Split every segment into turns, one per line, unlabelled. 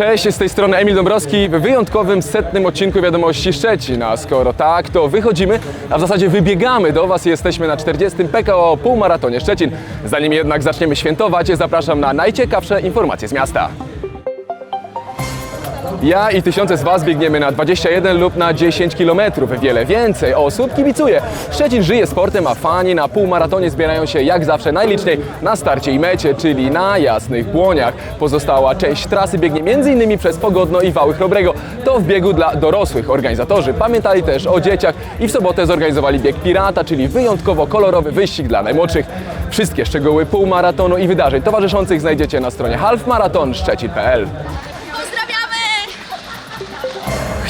Cześć, z tej strony Emil Dąbrowski w wyjątkowym setnym odcinku Wiadomości Szczecin. A skoro tak, to wychodzimy, a w zasadzie wybiegamy do Was. Jesteśmy na 40. PKO Półmaratonie Szczecin. Zanim jednak zaczniemy świętować, zapraszam na najciekawsze informacje z miasta. Ja i tysiące z Was biegniemy na 21 lub na 10 km. Wiele więcej osób kibicuje. Szczecin żyje sportem, a fani na półmaratonie zbierają się jak zawsze najliczniej na starcie i mecie, czyli na Jasnych Błoniach. Pozostała część trasy biegnie m.in. przez Pogodno i Wały Chrobrego. To w biegu dla dorosłych. Organizatorzy pamiętali też o dzieciach i w sobotę zorganizowali bieg Pirata, czyli wyjątkowo kolorowy wyścig dla najmłodszych. Wszystkie szczegóły półmaratonu i wydarzeń towarzyszących znajdziecie na stronie halfmaratonszczecin.pl.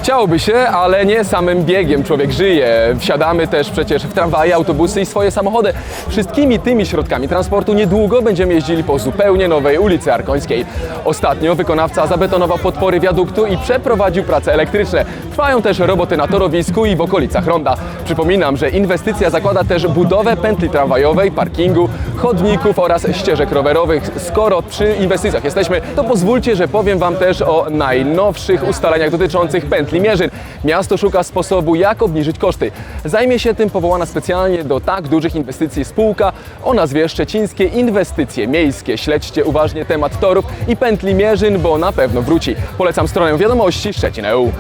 Chciałoby się, ale nie samym biegiem człowiek żyje. Wsiadamy też przecież w tramwaje, autobusy i swoje samochody. Wszystkimi tymi środkami transportu niedługo będziemy jeździli po zupełnie nowej ulicy Arkońskiej. Ostatnio wykonawca zabetonował podpory wiaduktu i przeprowadził prace elektryczne. Trwają też roboty na torowisku i w okolicach ronda. Przypominam, że inwestycja zakłada też budowę pętli tramwajowej, parkingu, chodników oraz ścieżek rowerowych. Skoro przy inwestycjach jesteśmy, to pozwólcie, że powiem Wam też o najnowszych ustaleniach dotyczących pętli mierzyn. Miasto szuka sposobu, jak obniżyć koszty. Zajmie się tym powołana specjalnie do tak dużych inwestycji spółka o nazwie Szczecińskie Inwestycje Miejskie. Śledźcie uważnie temat torów i pętli mierzyn, bo na pewno wróci. Polecam stronę wiadomości Szczecin.eu.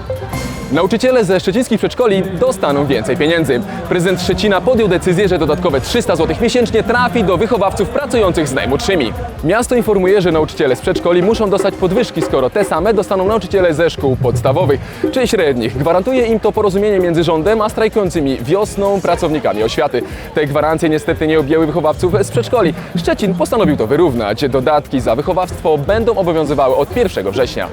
Nauczyciele ze szczecińskich przedszkoli dostaną więcej pieniędzy. Prezydent Szczecina podjął decyzję, że dodatkowe 300 zł miesięcznie trafi do wychowawców pracujących z najmłodszymi. Miasto informuje, że nauczyciele z przedszkoli muszą dostać podwyżki, skoro te same dostaną nauczyciele ze szkół podstawowych czy średnich. Gwarantuje im to porozumienie między rządem a strajkującymi wiosną pracownikami oświaty. Te gwarancje niestety nie objęły wychowawców z przedszkoli. Szczecin postanowił to wyrównać. Dodatki za wychowawstwo będą obowiązywały od 1 września.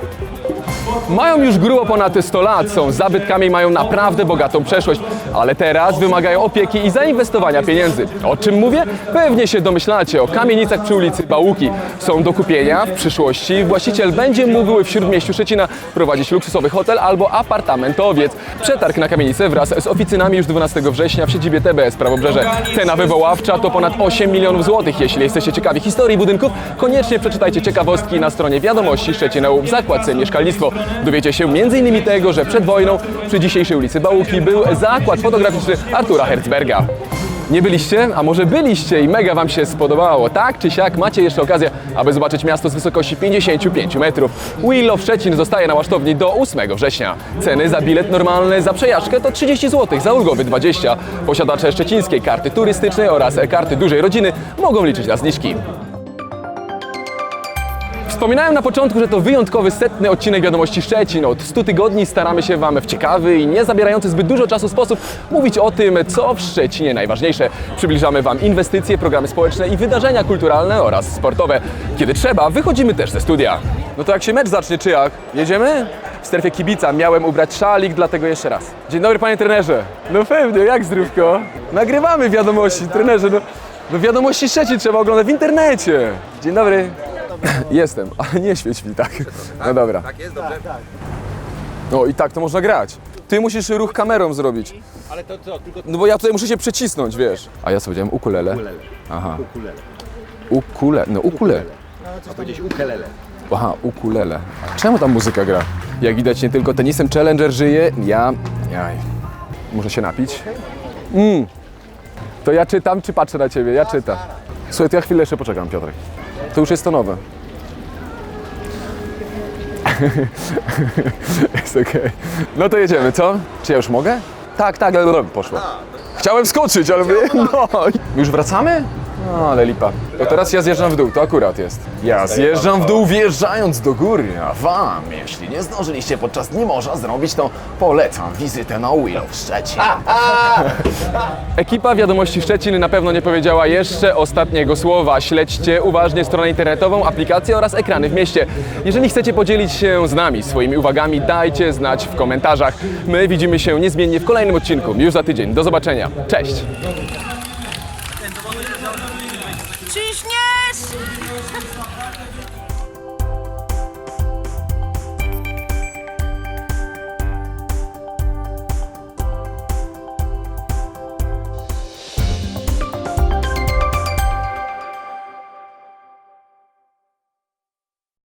Mają już grubo ponad 100 lat, są zabytkami mają naprawdę bogatą przeszłość, ale teraz wymagają opieki i zainwestowania pieniędzy. O czym mówię? Pewnie się domyślacie, o kamienicach przy ulicy Bałuki. Są do kupienia w przyszłości. Właściciel będzie mógł w Śródmieściu Szczecina prowadzić luksusowy hotel albo apartamentowiec. Przetarg na kamienicę wraz z oficynami już 12 września w siedzibie TBS Prawobrzeże. Cena wywoławcza to ponad 8 milionów złotych. Jeśli jesteście ciekawi historii budynków, koniecznie przeczytajcie ciekawostki na stronie wiadomości Szczecina w zakładce mieszkalnictwo. Dowiecie się m.in. tego, że przed wojną przy dzisiejszej ulicy Bałuki był zakład fotograficzny Artura Herzberga. Nie byliście? A może byliście i mega Wam się spodobało? Tak czy siak macie jeszcze okazję, aby zobaczyć miasto z wysokości 55 metrów. Of Szczecin zostaje na łasztowni do 8 września. Ceny za bilet normalny za przejażdżkę to 30 zł, za ulgowy 20. Posiadacze szczecińskiej karty turystycznej oraz karty dużej rodziny mogą liczyć na zniżki. Wspominałem na początku, że to wyjątkowy setny odcinek Wiadomości Szczecin. Od 100 tygodni staramy się Wam w ciekawy i nie zabierający zbyt dużo czasu sposób mówić o tym, co w Szczecinie najważniejsze. Przybliżamy Wam inwestycje, programy społeczne i wydarzenia kulturalne oraz sportowe. Kiedy trzeba, wychodzimy też ze studia. No to jak się mecz zacznie, czy jak? Jedziemy? W strefie kibica miałem ubrać szalik, dlatego jeszcze raz. Dzień dobry panie trenerze. No pewnie, jak zdrówko? Nagrywamy wiadomości, trenerze. No, no wiadomości Szczecin trzeba oglądać w internecie. Dzień dobry. Jestem, ale nie świeć mi tak. No dobra.
Tak jest, dobrze?
No i tak to można grać. Ty musisz ruch kamerą zrobić.
Ale to co, tylko
No bo ja tutaj muszę się przecisnąć, wiesz. A ja sobie powiedziałem ukulele.
ukulele.
Aha.
Ukulele.
Ukule, no ukulele.
A powiedzieć ukulele.
Aha, ukulele. Czemu tam muzyka gra? Jak widać nie tylko tenisem Challenger żyje, ja... Jaj. Muszę się napić. Mm. To ja czytam, czy patrzę na ciebie? Ja czytam. Słuchaj, to ja chwilę jeszcze poczekam, Piotrek. To już jest to nowe. jest okej. No to jedziemy, co? Czy ja już mogę? Tak, tak, ale poszło. Chciałem skoczyć, ale no. Już wracamy? No, ale lipa. To teraz ja zjeżdżam w dół, to akurat jest. Ja zjeżdżam w dół wjeżdżając do góry, a wam, jeśli nie zdążyliście podczas dni morza zrobić, to polecam wizytę na Willow Szczecin. Ekipa Wiadomości Szczecin na pewno nie powiedziała jeszcze ostatniego słowa. Śledźcie uważnie stronę internetową, aplikacje oraz ekrany w mieście. Jeżeli chcecie podzielić się z nami swoimi uwagami, dajcie znać w komentarzach. My widzimy się niezmiennie w kolejnym odcinku, już za tydzień. Do zobaczenia. Cześć! Ciśniesz!